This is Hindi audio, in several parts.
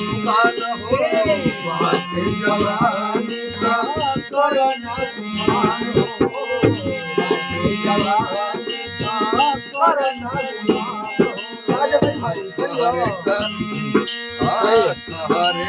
का हो बात जवानी का हो बात जवानी का हो। हरे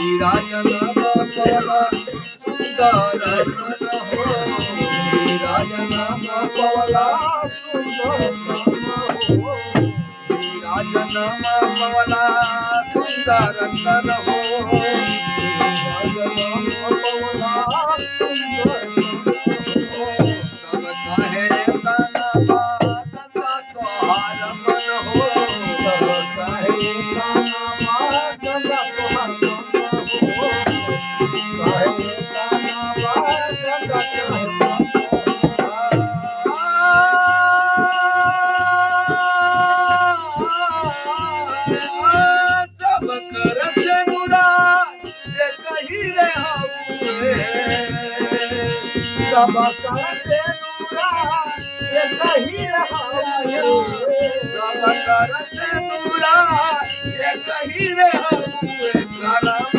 वीरायण पवन सुंदर हो वीरायण पवला सुंदर हो वीरायण पवला सुंदर हो करूरा सही रूरा सही र